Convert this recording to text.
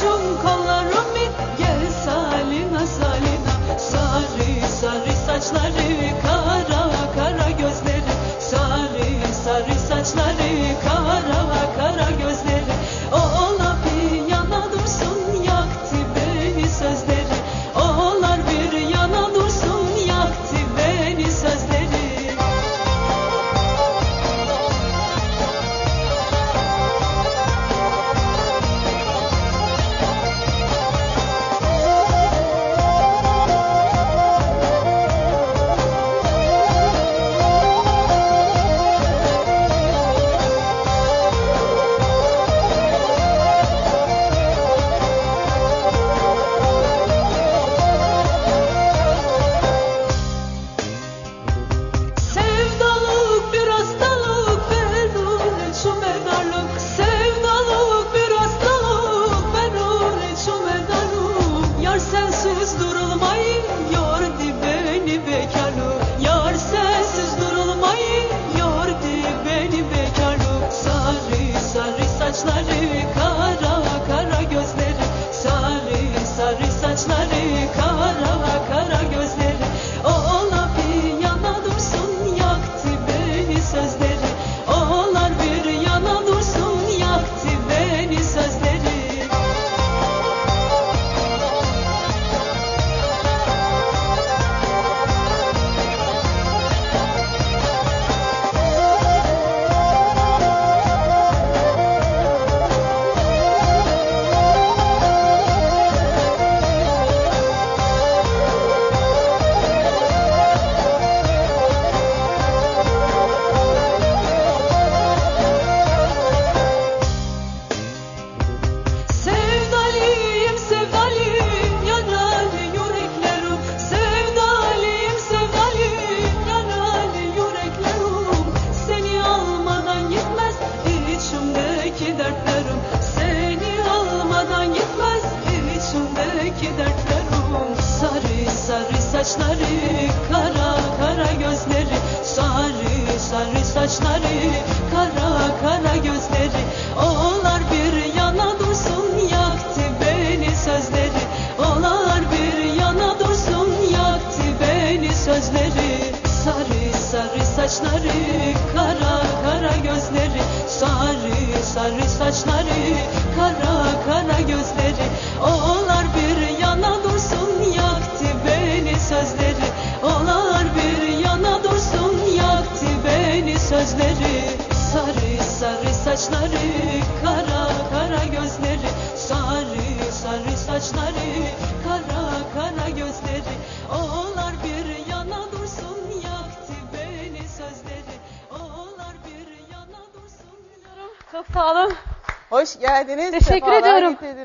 胸口 içimdeki dertlerim Sarı sarı saçları kara kara gözleri. Sarı sarı saçları kara kara gözleri. Oğlar bir yana dursun yaktı beni sözleri. Oğlar bir yana dursun yaktı beni sözleri. Sarı sarı saçları kara kara gözleri. Sarı sarı saçları kara kara gözleri beni sözleri Sarı sarı saçları kara kara gözleri Sarı sarı saçları kara kara gözleri Oğlar bir yana dursun yaktı beni sözleri Oğlar bir yana dursun Çok sağ olun. Hoş geldiniz. Teşekkür sefalar ediyorum. getirdiniz.